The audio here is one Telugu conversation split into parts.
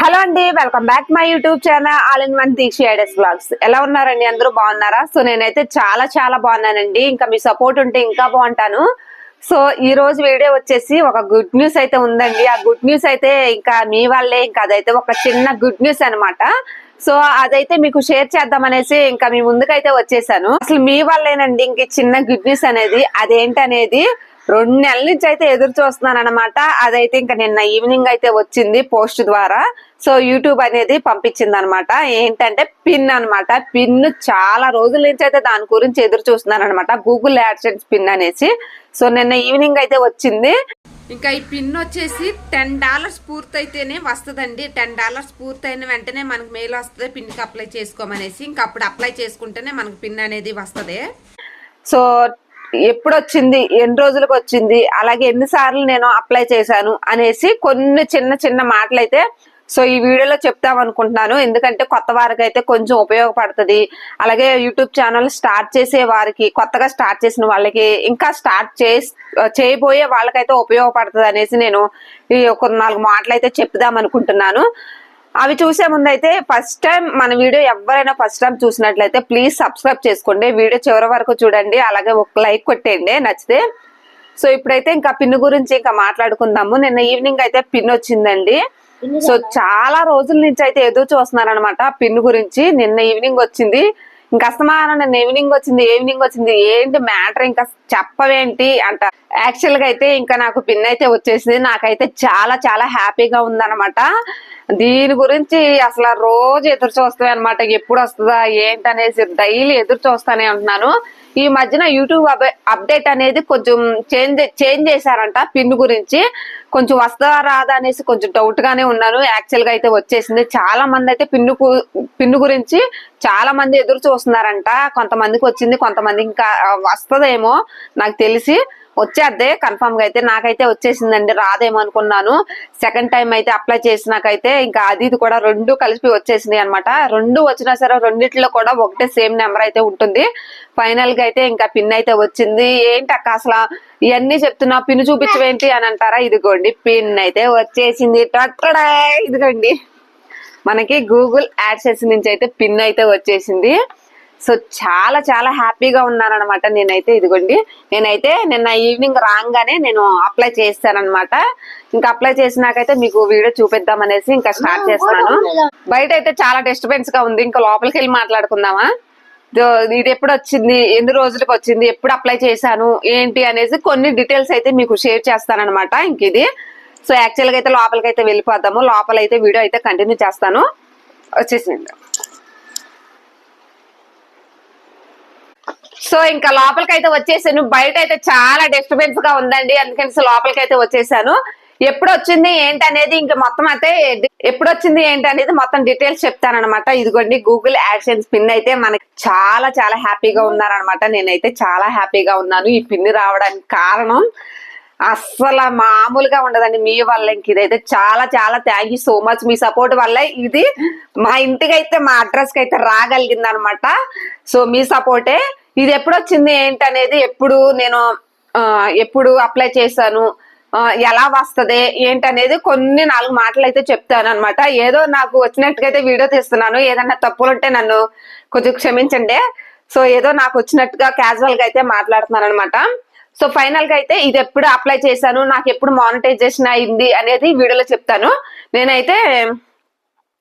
హలో అండి welcome back my YouTube channel all in one Deeksha ideas blogs. ఎలా ఉన్నారండి అందరూ? బాగున్నారా? సో నేనైతే చాలా చాలా బాగున్నానండి. ఇంకా మీ సపోర్ట్ ఉంటే ఇంకా బాగుంటాను. సో ఈ రోజు వీడియో వచ్చేసి ఒక గుడ్ న్యూస్ అయితే ఉందండి. ఆ గుడ్ న్యూస్ అయితే ఇంకా మీ వాళ్ళే ఇంకా అదైతే ఒక చిన్న గుడ్ న్యూస్ అనమాట సో అదైతే మీకు షేర్ చేద్దాం అనేసి ఇంకా మీ ముందుకైతే వచ్చేసాను. అసలు మీ వాళ్ళేనండి ఇంక చిన్న గుడ్ న్యూస్ అనేది అదేంటనేది రెండు నెలల నుంచి అయితే ఎదురు చూస్తున్నాను అనమాట అదైతే ఇంకా నిన్న ఈవినింగ్ అయితే వచ్చింది పోస్ట్ ద్వారా. సో యూట్యూబ్ అనేది పంపించింది అనమాట ఏంటంటే పిన్ అన్నమాట పిన్ చాలా రోజుల నుంచి అయితే దాని గురించి ఎదురు చూస్తున్నాను అనమాట గూగుల్ యాడ్సెన్స్ పిన్ అనేసి. సో నిన్న ఈవినింగ్ అయితే వచ్చింది. ఇంకా ఈ పిన్ వచ్చేసి టెన్ డాలర్స్ పూర్తయితేనే వస్తుందండి. టెన్ డాలర్స్ పూర్తయిన వెంటనే మనకు మెయిల్ వస్తుంది. పిన్కి అప్లై చేసుకోమనేసి. ఇంకా అప్పుడు అప్లై చేసుకుంటేనే మనకు పిన్ అనేది వస్తుంది. సో ఎప్పుడు వచ్చింది ఎన్ని రోజులకు వచ్చింది? అలాగే ఎన్నిసార్లు నేను అప్లై చేశాను? అనేసి కొన్ని చిన్న చిన్న మాటలు అయితే సో ఈ వీడియోలో చెప్తాం అనుకుంటున్నాను. ఎందుకంటే కొత్త వారికి అయితే కొంచెం ఉపయోగపడుతుంది. అలాగే యూట్యూబ్ ఛానల్ స్టార్ట్ చేసే వారికి కొత్తగా స్టార్ట్ చేసిన వాళ్ళకి ఇంకా స్టార్ట్ చేసి చేయబోయే వాళ్ళకైతే ఉపయోగపడుతుంది అనేసి నేను ఈ ఒక నాలుగు మాటలు అయితే చెప్దాం అనుకుంటున్నాను. అవి చూసే ముందు అయితే ఫస్ట్ టైం మన వీడియో ఎవరైనా ఫస్ట్ టైం చూసినట్లయితే ప్లీజ్ సబ్స్క్రైబ్ చేసుకోండి. వీడియో చివరి వరకు చూడండి. అలాగే ఒక లైక్ కొట్టేయండి. నచ్చితే సో ఇప్పుడైతే ఇంకా పిన్ గురించి ఇంకా మాట్లాడుకుందాము. నిన్న ఈవినింగ్ అయితే పిన్ వచ్చిందండి. సో చాలా రోజుల నుంచి అయితే ఎదురు చూస్తున్నారు అనమాట పిన్ గురించి. నిన్న ఈవినింగ్ వచ్చింది. ఇంకా అస్తమానం నిన్న ఈవినింగ్ వచ్చింది ఈవినింగ్ వచ్చింది. ఏంటి మ్యాటర్? ఇంకా చెప్పవేంటి అంట. యాక్చువల్గా అయితే ఇంకా నాకు పిన్ అయితే వచ్చేసింది. నాకైతే చాలా చాలా హ్యాపీగా ఉందనమాట దీని గురించి అసలు రోజు ఎదురు చూస్తాయి అనమాట ఎప్పుడు వస్తుందా ఏంటనేసి డైలీ ఎదురు చూస్తానే ఉంటున్నాను. ఈ మధ్యన యూట్యూబ్ అప్డేట్ అనేది కొంచెం చేంజ్ చేంజ్ చేశారంట పిన్ గురించి. కొంచెం వస్తుందా రాదా అనేసి కొంచెం డౌట్ గానే ఉన్నాను. యాక్చువల్గా అయితే వచ్చేసింది. చాలా మంది అయితే పిన్ను పిన్ను గురించి చాలా మంది ఎదురు చూస్తున్నారంట. కొంతమందికి వచ్చింది కొంతమంది ఇంకా వస్తుందేమో. నాకు తెలిసి వచ్చేద్దే కన్ఫామ్గా అయితే నాకైతే వచ్చేసిందండి రాదేమో అనుకున్నాను. సెకండ్ టైం అయితే అప్లై చేసినాకైతే ఇంకా అది ఇది కూడా రెండు కలిపి వచ్చేసింది అనమాట రెండు వచ్చినా సరే రెండిట్లో కూడా ఒకటే సేమ్ నెంబర్ అయితే ఉంటుంది. ఫైనల్గా అయితే ఇంకా పిన్ అయితే వచ్చింది. ఏంటి అక్క అసలు ఇవన్నీ చెప్తున్నా పిన్ చూపించవేంటి అని అంటారా? ఇదిగోండి పిన్ అయితే వచ్చేసింది. టట్టడా ఇదిగోండి. మనకి గూగుల్ యాడ్సెస్ నుంచి అయితే పిన్ అయితే వచ్చేసింది. సో చాలా చాలా హ్యాపీగా ఉన్నానన్నమాట నేనైతే. ఇదిగోండి నేనైతే నిన్న ఈవినింగ్ రాగానే నేను అప్లై చేస్తానన్నమాట. ఇంకా అప్లై చేసినాకైతే మీకు వీడియో చూపిద్దాం అనేసి ఇంకా స్టార్ట్ చేస్తున్నాను. బయట అయితే చాలా డిస్టర్బెన్స్గా ఉంది. ఇంకా లోపలికి వెళ్ళి మాట్లాడుకుందామా? ఇది ఎప్పుడు వచ్చింది? ఎన్ని రోజులకు వచ్చింది? ఎప్పుడు అప్లై చేశాను? ఏంటి అనేసి కొన్ని డీటెయిల్స్ అయితే మీకు షేర్ చేస్తానన్నమాట ఇంక ఇది. సో యాక్చువల్గా అయితే లోపలికి అయితే వెళ్ళిపోదాము. లోపల అయితే వీడియో అయితే కంటిన్యూ చేస్తాను. వచ్చేసింది సో ఇంకా లోపలికి అయితే వచ్చేసాను. బయట అయితే చాలా డిస్టర్బెన్స్గా ఉందండి. అందుకని లోపలికి అయితే వచ్చేసాను. ఎప్పుడు వచ్చింది ఏంటి అనేది ఇంకా మొత్తం అయితే ఎప్పుడు వచ్చింది ఏంటి అనేది మొత్తం డీటెయిల్స్ చెప్తానమాట ఇదిగోండి గూగుల్ యాక్షన్స్ పిన్ అయితే మనకి చాలా చాలా హ్యాపీగా ఉన్నారనమాట నేనైతే చాలా హ్యాపీగా ఉన్నాను. ఈ పిన్ రావడానికి కారణం అస్సలు మామూలుగా ఉండదండి. మీ వల్ల ఇంక ఇదైతే చాలా చాలా థ్యాంక్ యూ సో మచ్ మీ సపోర్ట్ వల్ల ఇది మా ఇంటికి అయితే మా అడ్రస్కి అయితే రాగలిగింది అనమాట సో మీ సపోర్టే ఇది ఎప్పుడు వచ్చింది ఏంటనేది ఎప్పుడు నేను ఎప్పుడు అప్లై చేశాను ఎలా వస్తుంది ఏంటనేది కొన్ని నాలుగు మాటలు అయితే చెప్తాను అనమాట ఏదో నాకు వచ్చినట్టుగా అయితే వీడియో తీస్తున్నాను. ఏదన్నా తప్పులు ఉంటే నన్ను కొంచెం క్షమించండి. సో ఏదో నాకు వచ్చినట్టుగా క్యాజువల్గా అయితే మాట్లాడుతున్నాను అనమాట సో ఫైనల్గా అయితే ఇది ఎప్పుడు అప్లై చేశాను నాకు ఎప్పుడు మానిటైజేషన్ అయింది అనేది వీడియోలో చెప్తాను. నేనైతే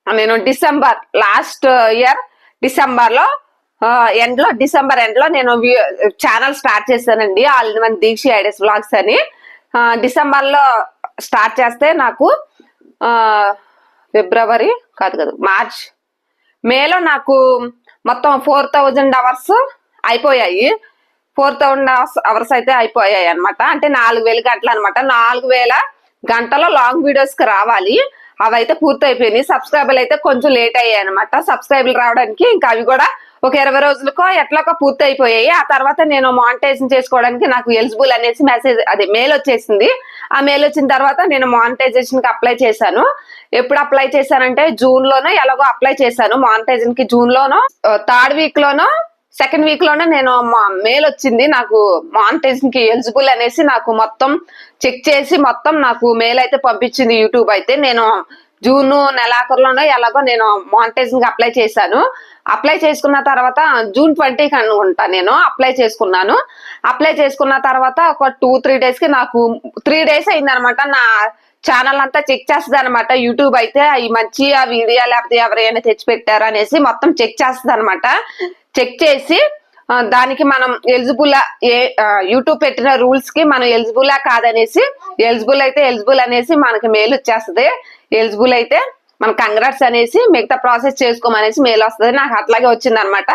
నేను డిసెంబర్ లాస్ట్ ఇయర్ డిసెంబర్లో ఎండ్లో డిసెంబర్ ఎండ్లో నేను ఛానల్ స్టార్ట్ చేశానండి. All in one Deekshi ideas blogs అని. డిసెంబర్లో స్టార్ట్ చేస్తే నాకు ఫిబ్రవరి కాదు కాదు మార్చ్ మేలో నాకు మొత్తం ఫోర్ థౌజండ్ అవర్స్ అయిపోయాయి. ఫోర్ థౌజండ్ అవర్స్ అవర్స్ అయితే అయిపోయాయి అనమాట అంటే నాలుగు వేల గంటలు అనమాట నాలుగు వేల గంటలో లాంగ్ వీడియోస్కి రావాలి. అవి అయితే పూర్తి అయిపోయినాయి సబ్స్క్రైబర్లు అయితే కొంచెం లేట్ అయ్యాయి అనమాట సబ్స్క్రైబర్లు రావడానికి ఇంకా అవి కూడా ఒక ఇరవై రోజులకో ఎట్లాకో పూర్తి అయిపోయాయి ఆ తర్వాత నేను మానిటైజేషన్ చేసుకోవడానికి నాకు ఎలిజిబుల్ అనేసి మెసేజ్ అదే మెయిల్ వచ్చేసింది. ఆ మెయిల్ వచ్చిన తర్వాత నేను మానిటైజేషన్కి అప్లై చేశాను. ఎప్పుడు అప్లై చేశానంటే జూన్ లోనో ఎలాగో అప్లై చేశాను. మానిటైజేషన్కి జూన్ లోనో థర్డ్ వీక్ లోనో సెకండ్ వీక్లోనే నేను మా మెయిల్ వచ్చింది. నాకు మానిటైజేషన్కి ఎలిజిబుల్ అనేసి నాకు మొత్తం చెక్ చేసి మొత్తం నాకు మెయిల్ అయితే పంపించింది యూట్యూబ్ అయితే. నేను జూన్ నెలాఖరులోనో ఎలాగో నేను మానిటైజింగ్ అప్లై చేశాను. అప్లై చేసుకున్న తర్వాత జూన్ ట్వంటీకి అనుకుంటా నేను అప్లై చేసుకున్నాను. అప్లై చేసుకున్న తర్వాత ఒక టూ త్రీ డేస్కి నాకు త్రీ డేస్ అయిందనమాట. నా ఛానల్ అంతా చెక్ చేస్తుంది అనమాట యూట్యూబ్ అయితే ఈ మంచి ఆ వీడియో లేకపోతే ఎవరైనా తెచ్చిపెట్టారు అనేసి మొత్తం చెక్ చేస్తుంది అనమాట చెక్ చేసి దానికి మనం ఎలిజిబుల్ ఏ యూట్యూబ్ పెట్టిన రూల్స్కి మనం ఎలిజిబుల్ కాదనేసి ఎలిజిబుల్ అయితే ఎలిజిబుల్ అనేసి మనకి మెయిల్ వచ్చేస్తుంది. ఎలిజిబుల్ అయితే మన కంగ్రాట్స్ అనేసి మిగతా ప్రాసెస్ చేసుకోమనేసి మెయిల్ వస్తుంది. నాకు అట్లాగే వచ్చింది అనమాట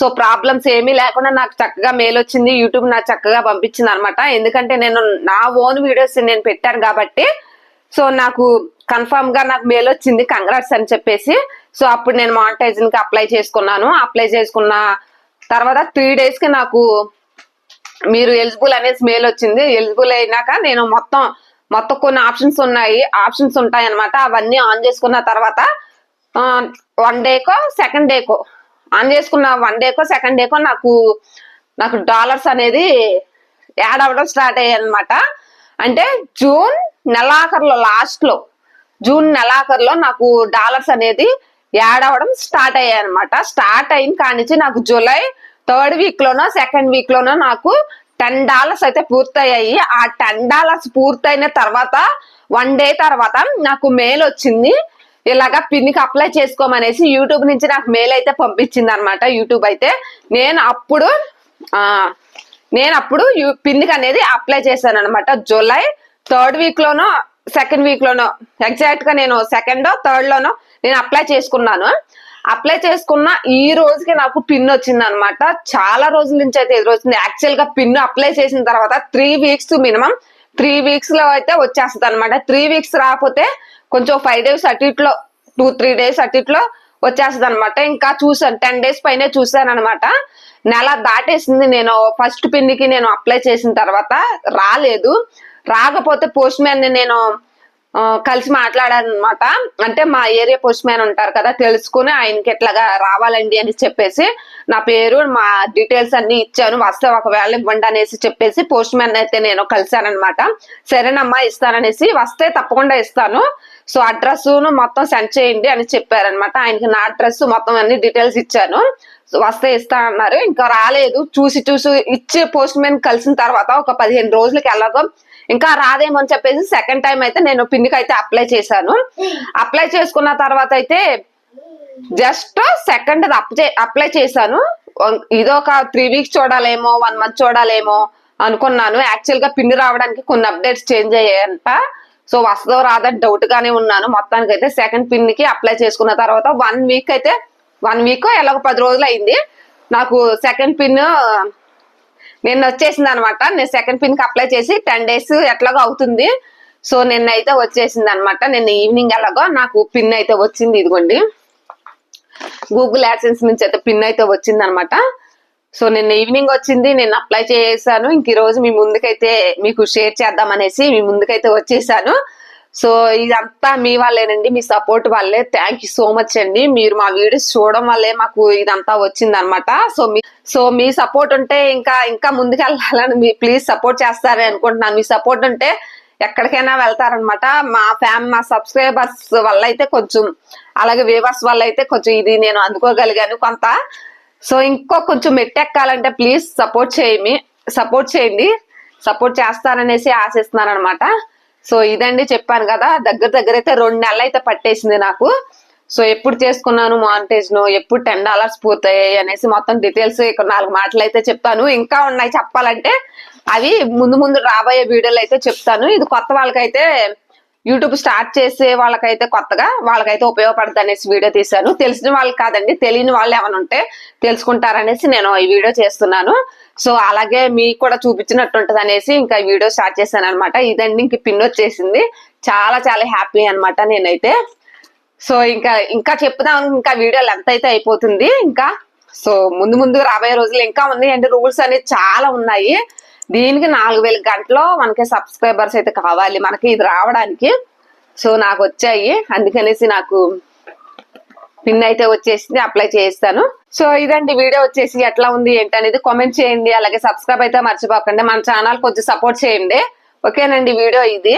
సో ప్రాబ్లమ్స్ ఏమీ లేకుండా నాకు చక్కగా మెయిల్ వచ్చింది. యూట్యూబ్ నాకు చక్కగా పంపించింది అనమాట ఎందుకంటే నేను నా ఓన్ వీడియోస్ నేను పెట్టాను కాబట్టి సో నాకు కన్ఫర్మ్గా నాకు మెయిల్ వచ్చింది కంగ్రాట్స్ అని చెప్పేసి. సో అప్పుడు నేను మానిటైజింగ్కి అప్లై చేసుకున్నాను. అప్లై చేసుకున్న తర్వాత త్రీ డేస్కి నాకు మీరు ఎలిజిబుల్ అనేసి మెయిల్ వచ్చింది. ఎలిజిబుల్ అయినాక నేను మొత్తం మొత్తం కొన్ని ఆప్షన్స్ ఉన్నాయి ఆప్షన్స్ ఉంటాయి అనమాట అవన్నీ ఆన్ చేసుకున్న తర్వాత వన్ డేకో సెకండ్ డేకో. ఆన్ చేసుకున్న వన్ డేకో సెకండ్ డేకో నాకు నాకు డాలర్స్ అనేది యాడ్ అవ్వడం స్టార్ట్ అయ్యాయి అనమాట అంటే జూన్ నెలాఖరులో లాస్ట్లో జూన్ నెలాఖరులో నాకు డాలర్స్ అనేది యాడ్ అవ్వడం స్టార్ట్ అయ్యాయి అనమాట స్టార్ట్ అయిన కానించి నాకు జూలై థర్డ్ వీక్ లోనో సెకండ్ వీక్ లోనో నాకు టెన్ డాలర్స్ అయితే పూర్తయ్యాయి. ఆ టెన్ డాలర్స్ పూర్తయిన తర్వాత వన్ డే తర్వాత నాకు మెయిల్ వచ్చింది. ఇలాగా పిన్కి అప్లై చేసుకోమనేసి యూట్యూబ్ నుంచి నాకు మెయిల్ అయితే పంపించింది అనమాట యూట్యూబ్ అయితే నేను అప్పుడు నేను అప్పుడు పిన్కి అనేది అప్లై చేశాను అనమాట జూలై థర్డ్ వీక్ లోనో సెకండ్ వీక్ లోనో ఎగ్జాక్ట్గా నేను సెకండ్ థర్డ్ లోనో నేను అప్లై చేసుకున్నాను. అప్లై చేసుకున్న ఈ రోజుకి నాకు పిన్ వచ్చింది అనమాట చాలా రోజుల నుంచి అయితే ఎదురు వచ్చింది యాక్చువల్గా పిన్ అప్లై చేసిన తర్వాత త్రీ వీక్స్ మినిమం త్రీ వీక్స్లో అయితే వచ్చేస్తుంది అనమాట త్రీ వీక్స్ రాకపోతే కొంచెం ఫైవ్ డేస్ అటు ఇట్లో టూ త్రీ డేస్ అటు ఇట్లో వచ్చేస్తుంది అనమాట ఇంకా చూసాను టెన్ డేస్ పైనే చూసాను అనమాట నెల దాటేసింది నేను. ఫస్ట్ పిన్నికి నేను అప్లై చేసిన తర్వాత రాలేదు. రాకపోతే పోస్ట్ మ్యాన్ నేను కలిసి మాట్లాడారనమాట అంటే మా ఏరియా పోస్ట్ మ్యాన్ ఉంటారు కదా తెలుసుకుని ఆయనకి ఎట్లాగా రావాలండి అని చెప్పేసి నా పేరు మా డీటెయిల్స్ అన్ని ఇచ్చాను వస్తే ఒకవేళ ఇవ్వండి అనేసి చెప్పేసి పోస్ట్ మ్యాన్ అయితే నేను కలిశానమాట సరేనమ్మా ఇస్తాననేసి వస్తే తప్పకుండా ఇస్తాను. సో అడ్రస్ మొత్తం సెండ్ చేయండి అని చెప్పారనమాట ఆయనకి నా అడ్రస్ మొత్తం అన్ని డీటెయిల్స్ ఇచ్చాను. వస్తే ఇస్తా అన్నారు. ఇంకా రాలేదు. చూసి చూసి ఇచ్చే పోస్ట్ మ్యాన్ కలిసిన తర్వాత ఒక పదిహేను రోజులకి ఎలాగో ఇంకా రాదేమో అని చెప్పేసి సెకండ్ టైం అయితే నేను పిన్నికి అయితే అప్లై చేశాను. అప్లై చేసుకున్న తర్వాత అయితే జస్ట్ సెకండ్ అప్లై చేశాను. ఇదొక త్రీ వీక్స్ చూడాలేమో వన్ మంత్ చూడాలేమో అనుకున్నాను. యాక్చువల్గా పిన్ రావడానికి కొన్ని అప్డేట్స్ చేంజ్ అయ్యాయంట. సో వస్తుందో రాదని డౌట్ గానే ఉన్నాను. మొత్తానికి అయితే సెకండ్ పిన్కి అప్లై చేసుకున్న తర్వాత వన్ వీక్ అయితే వన్ వీక్ ఎలాగో పది రోజులు అయింది. నాకు సెకండ్ పిన్ నిన్న వచ్చేసింది అనమాట నేను సెకండ్ పిన్కి అప్లై చేసి టెన్ డేస్ ఎట్లాగో అవుతుంది. సో నిన్న అయితే వచ్చేసింది అనమాట నిన్న ఈవినింగ్ ఎలాగో నాకు పిన్ అయితే వచ్చింది ఇదిగోండి. గూగుల్ యాడ్సెన్స్ నుంచి అయితే పిన్ అయితే వచ్చింది అనమాట సో నిన్న ఈవినింగ్ వచ్చింది. నేను అప్లై చేశాను. ఇంక ఈ రోజు మీ ముందుకైతే మీకు షేర్ చేద్దాం అనేసి మీ ముందుకైతే వచ్చేసాను. సో ఇదంతా మీ వాళ్ళేనండి మీ సపోర్ట్ వల్లే. థ్యాంక్ యూ సో మచ్ అండి. మీరు మా వీడియోస్ చూడడం వల్లే మాకు ఇదంతా వచ్చింది అనమాట సో మీ సో మీ సపోర్ట్ ఉంటే ఇంకా ఇంకా ముందుకెళ్ళాలని మీ ప్లీజ్ సపోర్ట్ చేస్తారని అనుకుంటున్నాను. మీ సపోర్ట్ ఉంటే ఎక్కడికైనా వెళ్తారనమాట. మా ఫ్యామ్ మా సబ్స్క్రైబర్స్ వల్ల అయితే కొంచెం అలాగే వేవర్స్ వల్ల అయితే కొంచెం ఇది నేను అందుకోగలిగాను కొంత. సో ఇంకో కొంచెం మెట్టెక్కాలంటే ప్లీజ్ సపోర్ట్ చేయమి సపోర్ట్ చేయండి. సపోర్ట్ చేస్తారనేసి ఆశిస్తున్నాను అనమాట సో ఇదండి చెప్పాను కదా దగ్గర దగ్గర అయితే రెండు నెలలు అయితే పట్టేసింది నాకు. సో ఎప్పుడు చేసుకున్నాను మాంటేజ్ను ఎప్పుడు టెన్ డాలర్స్ పూర్తయ్యాయి అనేసి మొత్తం డీటెయిల్స్ ఇక్కడ నాలుగు మాటలు అయితే చెప్తాను. ఇంకా ఉన్నాయి చెప్పాలంటే అవి ముందు ముందు రాబోయే వీడియోలు అయితే చెప్తాను. ఇది కొత్త వాళ్ళకైతే యూట్యూబ్ స్టార్ట్ చేసే వాళ్ళకైతే కొత్తగా వాళ్ళకైతే ఉపయోగపడుతుంది అనేసి వీడియో తీశాను. తెలిసిన వాళ్ళకి కాదండి తెలియని వాళ్ళు ఏమైనా ఉంటే తెలుసుకుంటారనేసి నేను ఈ వీడియో చేస్తున్నాను. సో అలాగే మీకు కూడా చూపించినట్టు ఉంటుంది అనేసి ఇంకా వీడియో స్టార్ట్ చేశాను అనమాట ఇదండి ఇంక పిన్ వచ్చేసింది. చాలా చాలా హ్యాపీ అనమాట నేనైతే. సో ఇంకా ఇంకా చెప్దాం ఇంకా వీడియో లెంత్ అయితే అయిపోతుంది. ఇంకా సో ముందు ముందు రాబోయే రోజులు ఇంకా ఉంది అంటే రూల్స్ అనేది చాలా ఉన్నాయి. దీనికి నాలుగు వేల గంటలో మనకి సబ్స్క్రైబర్స్ అయితే కావాలి. మనకి ఇది రావడానికి. సో నాకు వచ్చాయి. అందుకనేసి నాకు పిన్ అయితే వచ్చేసింది. అప్లై చేస్తాను సో ఇదండి వీడియో వచ్చేసి ఎట్లా ఉంది ఏంటి అనేది కామెంట్ చేయండి. అలాగే సబ్స్క్రైబ్ అయితే మర్చిపోకండి. మన ఛానల్ కొంచెం సపోర్ట్ చేయండి. ఓకేనండి వీడియో ఇది.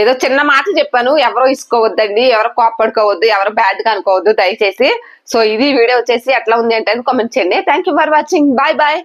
ఏదో చిన్న మాట చెప్పాను. ఎవరో ఇసుకోవద్దండి. ఎవరు కోపడుకోవద్దు ఎవరు బ్యాడ్గా అనుకోవద్దు. దయచేసి. సో ఇది వీడియో వచ్చేసి ఎట్లా ఉంది అంటే కామెంట్ చేయండి. Thank you for watching bye bye